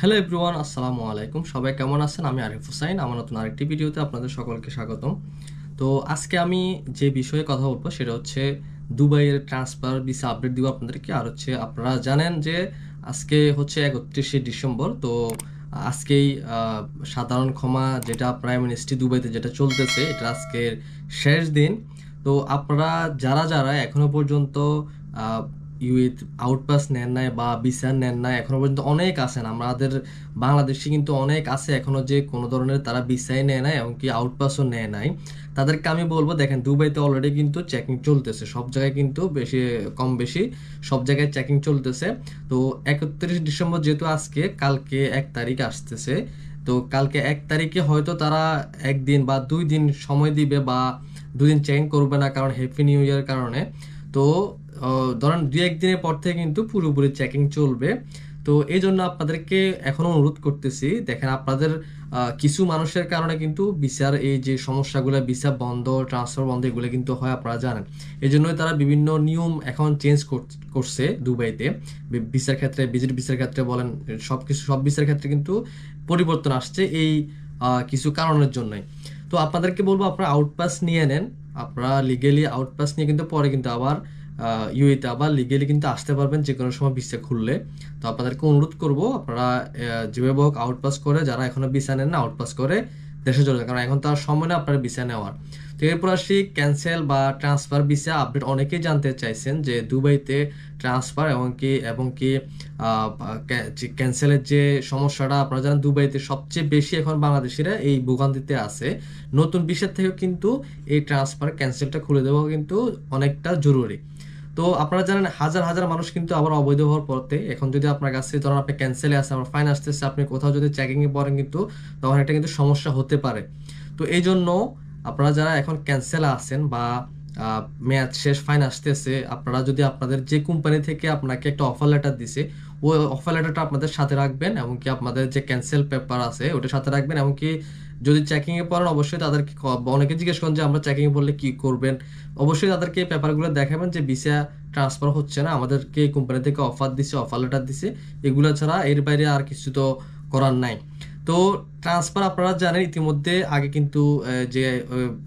Hello everyone আসসালামু আলাইকুম। সবাই কেমন আছেন? আমি আরিফ হুসাইন। আমার নতুন আরেকটি ভিডিওতে আপনাদের সকলকে স্বাগতম। তো আজকে আমি যে বিষয়ে কথা বলব সেটা হচ্ছে দুবাইয়ের ট্রান্সফার ভিসা আপডেট দিব আপনাদেরকে। আর হচ্ছে আপনারা জানেন যে আজকে হচ্ছে একত্রিশে ডিসেম্বর। তো আজকেই সাধারণ ক্ষমা যেটা প্রাইম মিনিস্ট্রি দুবাইতে যেটা চলতেছে, এটা আজকের শেষ দিন। তো আপনারা, যারা যারা এখনও পর্যন্ত ইউইথ আউটপাস নেন নাই বা ভিসা নেন নাই, এখনও পর্যন্ত অনেক আছেন। আমাদের বাংলাদেশে কিন্তু অনেক আছে, এখনও যে কোনো ধরনের তারা ভিসাই নেয় নাই এমনকি আউটপাসও নেয় নাই। তাদেরকে আমি বলব, দেখেন, দুবাইতে অলরেডি কিন্তু চেকিং চলতেছে। সব জায়গায় কিন্তু বেশি, কম বেশি, সব জায়গায় চেকিং চলতেছে। তো একত্রিশ ডিসেম্বর যেহেতু আজকে, কালকে এক তারিখ আসতেছে। তো কালকে এক তারিখে হয়তো তারা একদিন বা দুই দিন সময় দিবে বা দুদিন চেকিং করবে না, কারণ হ্যাপি নিউ ইয়ার কারণে। তো ধরেন দুই একদিনের পর থেকে কিন্তু পুরোপুরি চেকিং চলবে। তো এই জন্য আপনাদেরকে এখনও অনুরোধ করতেছি, দেখেন আপনাদের কিছু মানুষের কারণে কিন্তু বিচার এই যে সমস্যাগুলো ভিসা বন্ধ ট্রান্সফার বন্ধ, এগুলো কিন্তু হয়, আপনারা জানেন। এই জন্যই তারা বিভিন্ন নিয়ম এখন চেঞ্জ করছে দুবাইতে। বি- ভিসার ক্ষেত্রে ভিজিট ভিসার ক্ষেত্রে বলেন, সব কিছু, সব ভিসার ক্ষেত্রে কিন্তু পরিবর্তন আসছে এই কিছু কারণের জন্যই। তো আপনাদেরকে বলব, আপনারা আউটপাস নিয়ে নেন। আপনারা লিগেলি আউটপাস নিয়ে কিন্তু পরে কিন্তু আবার ইউএতে আবার লিগেলি কিন্তু আসতে পারবেন যে কোনো সময় ভিসা খুললে। তো আপনাদেরকে অনুরোধ করব, আপনারা যেভাবে হোক আউটপাস করে, যারা এখনও ভিসা নেন না আউটপাস করে দেশে চলে যান কারণ এখন তার সময় না আপনার ভিসা নেওয়ার। তো এরপর আসি ক্যান্সেল বা ট্রান্সফার ভিসা আপডেট অনেকেই জানতে চাইছেন যে দুবাইতে ট্রান্সফার এবং কি এবং কি ক্যান্সেলের যে সমস্যাটা, আপনারা জানেন দুবাইতে সবচেয়ে বেশি এখন বাংলাদেশিরা এই ভোগান্তিতে আছে। নতুন বিষয়ের থেকেও কিন্তু এই ট্রান্সফার ক্যান্সেলটা খুলে দেওয়া কিন্তু অনেকটা জরুরি। তো আপনারা জানেন, হাজার হাজার মানুষ কিন্তু আবার অবৈধ হওয়ার পরতে এখন যদি আপনার কাছে, ধরুন আপনি ক্যান্সেলে আছে, আমার ফাইন আসতেছে, আপনি কোথাও যদি চেকিং এ পড়েন কিন্তু, তখন একটা কিন্তু সমস্যা হতে পারে। তো এই জন্য আপনারা যারা এখন ক্যান্সেলে আছেন বা মেয়াদ শেষ ফাইন আসতেছে, আপনারা যদি আপনাদের যে কোম্পানি থেকে আপনাকে একটা অফার লেটার দিছে, ওই অফার লেটারটা আপনাদের সাথে রাখবেন, এমনকি আপনাদের যে ক্যান্সেল পেপার আছে ওটা সাথে রাখবেন, এমনকি যদি চেকিং এ পড়েন, অবশ্যই তাদেরকে অনেকে জিজ্ঞেস করেন যে, আমরা চেকিং এ পড়লে কি করবেন? অবশ্যই তাদেরকে পেপারগুলো দেখাবেন যে ভিসা ট্রান্সফার হচ্ছে না। আমাদেরকে কোম্পানি থেকে অফার দিছে অফার লেটার দিছে। এগুলো ছাড়া এর বাইরে আর কিছু তো করার নাই। তো ট্রান্সফার আপনারা জানেন, ইতিমধ্যে আগে কিন্তু যে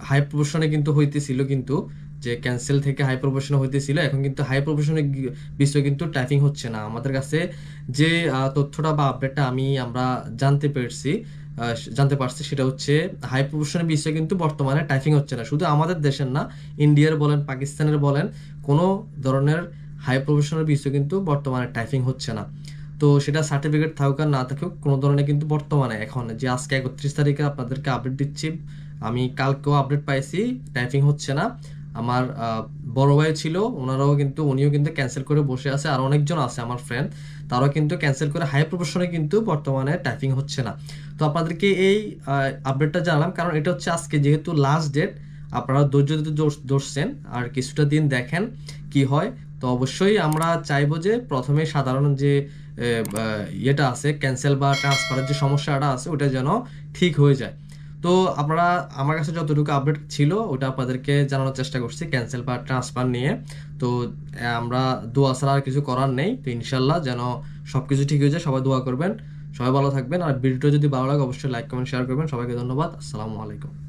হাই প্রফেশনে কিন্তু হইতেছিল কিন্তু, যে ক্যান্সেল থেকে হাই প্রফেশনে হইতেছিল। এখন কিন্তু হাই প্রফেশনে বিষয় কিন্তু টাইপিং হচ্ছে না। আমাদের কাছে যে তথ্যটা বা আপডেটটা আমি, আমরা জানতে পেরেছি জানতে পারছি, সেটা হচ্ছে হাই প্রফেশনের বিষয়ে কিন্তু বর্তমানে টাইপিং হচ্ছে না। শুধু আমাদের দেশের না, ইন্ডিয়ার বলেন, পাকিস্তানের বলেন, কোনো ধরনের হাই প্রফেশনের বিষয়ে কিন্তু বর্তমানে টাইপিং হচ্ছে না। তো সেটা সার্টিফিকেট থাকুক আর না থাকুক, কোনো ধরনের কিন্তু বর্তমানে এখন যে আজকে একত্রিশ তারিখে আপনাদেরকে আপডেট দিচ্ছি, আমি কালকেও আপডেট পাইছি টাইপিং হচ্ছে না। আমার বড় ভাই ছিল, ওনারাও কিন্তু, উনিও কিন্তু ক্যান্সেল করে বসে আছে, আর অনেকজন আছে আমার ফ্রেন্ড তারাও কিন্তু ক্যান্সেল করে হাই প্রফেশনে কিন্তু বর্তমানে টাইপিং হচ্ছে না। তো আপনাদেরকে এই আপডেটটা জানালাম, কারণ এটা হচ্ছে আজকে যেহেতু লাস্ট ডেট আপনারা ধৈর্য ধরে ধর- ধরছেন আর কিছুটা দিন দেখেন কি হয়। তো অবশ্যই আমরা চাইব যে প্রথমে সাধারণ যে ইয়েটা আছে ক্যান্সেল বা ট্রান্সফারের যে সমস্যাটা আছে, ওটা যেন ঠিক হয়ে যায়। তো আপনারা আমার কাছে যতটুকু আপডেট ছিল, ওটা আপনাদেরকে জানানোর চেষ্টা করছি ক্যান্সেল বা ট্রান্সফার নিয়ে। তো, আমরা দোয়া ছাড়া আর কিছু করার নেই। তো ইনশাল্লাহ যেন সব কিছু ঠিক হয়ে যায়, সবাই দোয়া করবেন। সবাই ভালো থাকবেন। আর ভিডিওটা যদি ভালো লাগে, অবশ্যই লাইক কমেন্ট শেয়ার করবেন। সবাইকে ধন্যবাদ। আসসালামু আলাইকুম।